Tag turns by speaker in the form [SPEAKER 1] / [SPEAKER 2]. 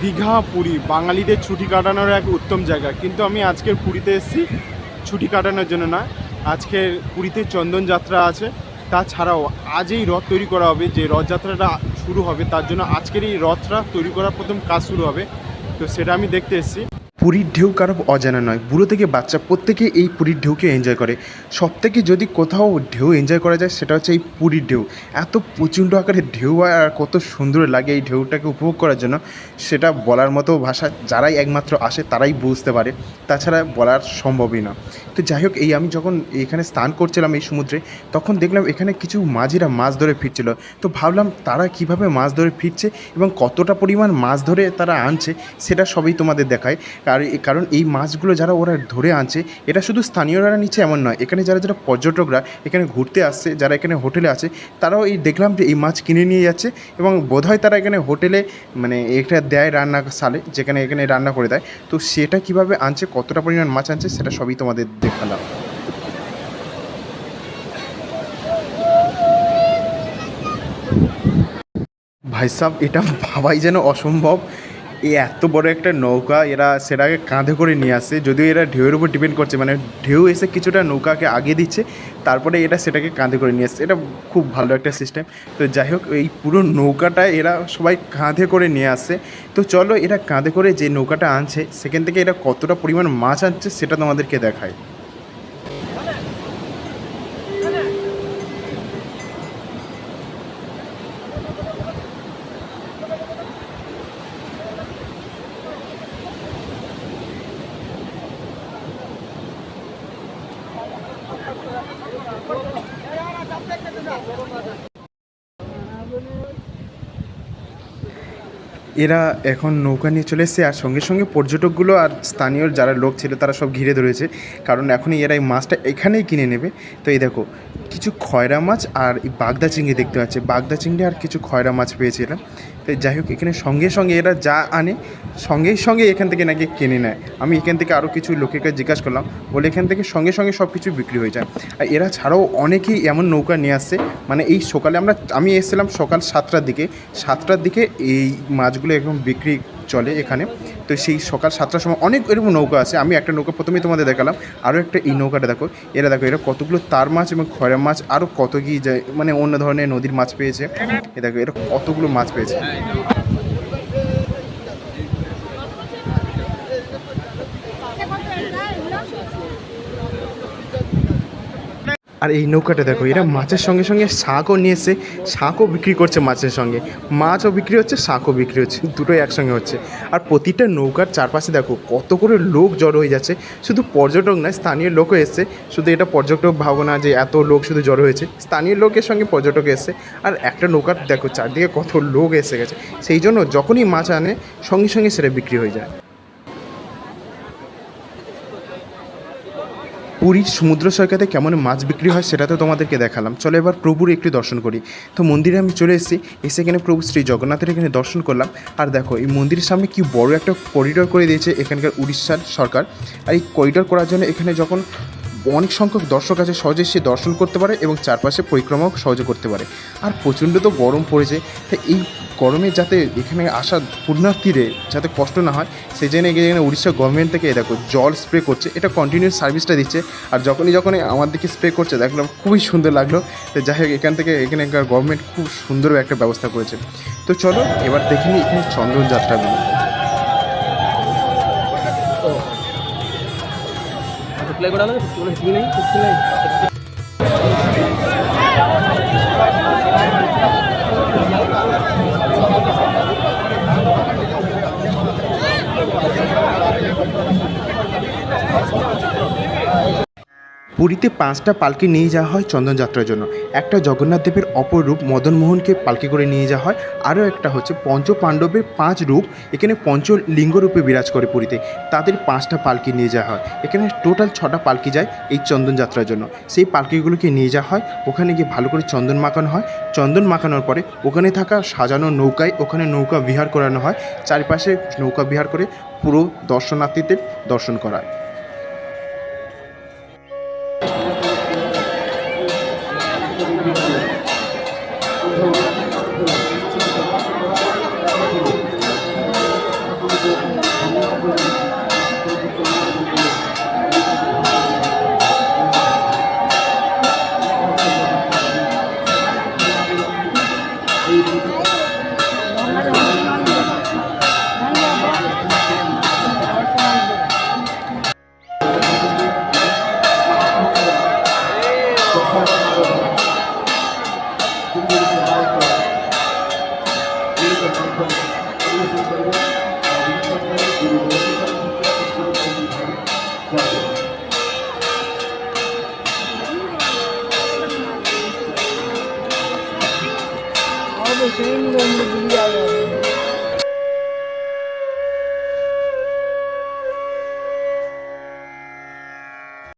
[SPEAKER 1] দীঘা, পুরী, বাঙালিদের ছুটি কাটানোর এক উত্তম জায়গা। কিন্তু আমি আজকের পুরীতে এসেছি, ছুটি কাটানোর জন্য না আজকের পুরীতে চন্দন যাত্রা আছে। তাছাড়াও আজ এই রথ তৈরি করা হবে। যে রথযাত্রাটা শুরু হবে, তার জন্য আজকের এই রথটা তৈরি করার প্রথম কাজ শুরু হবে। তো সেটা আমি দেখতে এসেছি। পুরীর ঢেউ কারও অজানা নয়। বুড়ো থেকে বাচ্চা প্রত্যেকে এই পুরীর ঢেউকে এনজয় করে। সব থেকে যদি কোথাও ঢেউ এনজয় করা যায়, সেটা হচ্ছে এই পুরীর ঢেউ। এত প্রচণ্ড আকারে ঢেউ আর কত সুন্দর লাগে এই ঢেউটাকে উপভোগ করার জন্য, সেটা বলার মতো ভাষা যারাই একমাত্র আসে, তারাই বুঝতে পারে। তাছাড়া বলার সম্ভবই না। তো যাই হোক, এই আমি যখন এখানে স্নান করছিলাম এই সমুদ্রে, তখন দেখলাম এখানে কিছু মাঝিরা মাছ ধরে ফিরছিল। তো ভাবলাম তারা কীভাবে মাছ ধরে ফিরছে এবং কতটা পরিমাণ মাছ ধরে তারা আনছে, সেটা সবই তোমাদের দেখায়। আর এ- কারণ এই মাছগুলো যারা ওরা ধরে আনছে, এটা শুধু স্থানীয়রা নিচ্ছে এমন নয়। এখানে যারা যারা পর্যটকরা এখানে ঘুরতে আসছে, যারা এখানে হোটেলে আছে, তারাও এই দেখলাম যে এই মাছ কিনে নিয়ে যাচ্ছে এবং বোধহয় তারা এখানে হোটেলে মানে এটা দেয় রান্না সালে, যেখানে এখানে রান্না করে দেয়। তো সেটা কীভাবে আনছে, কতটা পরিমাণ মাছ আনছে, সেটা সবই তোমাদের দেখালাম। ভাই সাহ এটা ভাবাই যেন অসম্ভব। এই এত বড় একটা নৌকা এরা সেটাকে কাঁধে করে নিয়ে আসছে যদিও এরা ঢেউয়ের উপর ডিপেন্ড করছে মানে ঢেউ এসে কিছুটা নৌকাকে আগিয়ে দিচ্ছে, তারপরে এটা সেটাকে কাঁধে করে নিয়ে আসছে এটা খুব ভালো একটা সিস্টেম তো যাই হোক, এই পুরো নৌকাটা এরা সবাই কাঁধে করে নিয়ে আসছে তো চলো এরা কাঁধে করে যে নৌকাটা আনছে, সেখান থেকে এরা কতটা পরিমাণ মাছ আনছে সেটা তোমাদেরকে দেখায় এরা এখন নৌকা নিয়ে চলে এসেছে, আর সঙ্গে সঙ্গে পর্যটকগুলো আর স্থানীয় যারা লোক ছিল তারা সব ঘিরে ধরেছে। কারণ এখনই এরা এই মাছটা এখানেই কিনে নেবে। তো এই দেখো, কিছু খয়রা মাছ আর এই বাগদা চিংড়ি দেখতে পাচ্ছে। বাগদা চিংড়ি আর কিছু খয়রা মাছ পেয়েছিলাম। তো যাই হোক, এখানে সঙ্গে সঙ্গে এরা যা আনে, সঙ্গে সঙ্গে এখান থেকে নাকি কিনে নেয়। আমি এখান থেকে আরও কিছু লোকের কাছে জিজ্ঞাসা করলাম, বলে এখান থেকে সঙ্গে সঙ্গে সব কিছু বিক্রি হয়ে যায়। আর এরা ছাড়াও অনেকেই এমন নৌকা নিয়ে আসছে মানে এই সকালে আমরা, আমি এসেছিলাম সকাল সাতটার দিকে সাতটার দিকে এই মাছগুলো একদম বিক্রি চলে এখানে। তো সেই সকাল সাতটার সময় অনেক এরকম নৌকা আছে। আমি একটা নৌকা প্রথমেই তোমাদের দেখালাম। আরও একটা এই নৌকাটা দেখো, এরা দেখো, এরা কতগুলো তার মাছ এবং খয়রা মাছ আরও কত কি যায় মানে অন্য ধরনের নদীর মাছ পেয়েছে। এ দেখো, এরা কতগুলো মাছ পেয়েছে। আর এই নৌকাটা দেখো, এরা মাছের সঙ্গে সঙ্গে শাকও নিয়ে এসে শাকও বিক্রি করছে মাছের সঙ্গে। মাছও বিক্রি হচ্ছে, শাকও বিক্রি হচ্ছে, দুটোই একসঙ্গে হচ্ছে। আর প্রতিটা নৌকার চারপাশে দেখো, কত করে লোক জড়ো হয়ে যাচ্ছে। শুধু পর্যটক নয়, স্থানীয় লোকও এসছে। শুধু এটা পর্যটক ভাবো না যে এত লোক শুধু জড়ো হয়েছে। স্থানীয় লোকের সঙ্গে পর্যটক এসছে। আর একটা নৌকার দেখো, চারদিকে কত লোক এসে গেছে। সেই জন্য যখনই মাছ আনে, সঙ্গে সঙ্গে সেটা বিক্রি হয়ে যায়। পুরীর সমুদ্র সৈকতে কেমন মাছ বিক্রি হয় সেটা তো তোমাদেরকে দেখালাম। চলো এবার প্রভুর একটি দর্শন করি। তো মন্দিরে আমি চলে এসেছি, এসে এখানে প্রভু শ্রী জগন্নাথের এখানে দর্শন করলাম। আর দেখো, এই মন্দিরের সামনে কি বড় একটা করিডোর করে দিয়েছে এখানকার উড়িষ্যার সরকার। আর এই করিডোর করার জন্য এখানে যখন অনেক সংখ্যক দর্শক আছে, সহজে সে দর্শন করতে পারে এবং চারপাশে পরিক্রমাও সহজে করতে পারে। আর প্রচণ্ড তো গরম পড়েছে তাই এই গরমে যাতে এখানে আসা পুণ্যার্থীদের যাতে কষ্ট না হয়, সেই জন্য এখানে উড়িষ্যা গভর্নমেন্ট থেকে দেখো জল স্প্রে করছে, এটা কন্টিনিউস সার্ভিসটা দিচ্ছে। আর যখনই যখনই আমার দিকে স্প্রে করছে, দেখলাম খুবই সুন্দর লাগল। তো যাই হোক, এখান থেকে এখানকার গভর্নমেন্ট খুব সুন্দর একটা ব্যবস্থা করেছে। তো চলো, এবার দেখে নিই এখানে চন্দন
[SPEAKER 2] রিপ্লাই করা লাগে কোনো হিসিং নেই কিছু নেই।
[SPEAKER 1] পুরীতে পাঁচটা পালকি নিয়ে যাওয়া হয় চন্দনযাত্রার জন্য। একটা জগন্নাথ দেবের অপর রূপ মদনমোহনকে পালকি করে নিয়ে যাওয়া হয়। আরও একটা হচ্ছে পঞ্চ পাণ্ডবের পাঁচ রূপ, এখানে পঞ্চলিঙ্গ রূপে বিরাজ করে পুরীতে। তাদের পাঁচটা পালকি নিয়ে যাওয়া হয়। এখানে টোটাল ছটা পালকি যায় এই চন্দনযাত্রার জন্য। সেই পালকিগুলোকে নিয়ে যাওয়া হয়, ওখানে গিয়ে ভালো করে চন্দন মাখানো হয়। চন্দন মাখানোর পরে ওখানে থাকা সাজানো নৌকায় ওখানে নৌকা বিহার করানো হয়। চারিপাশে নৌকা বিহার করে পুরো দর্শনার্থীদের দর্শন করায়
[SPEAKER 2] Thank you. Abi senin de ömrü gibi.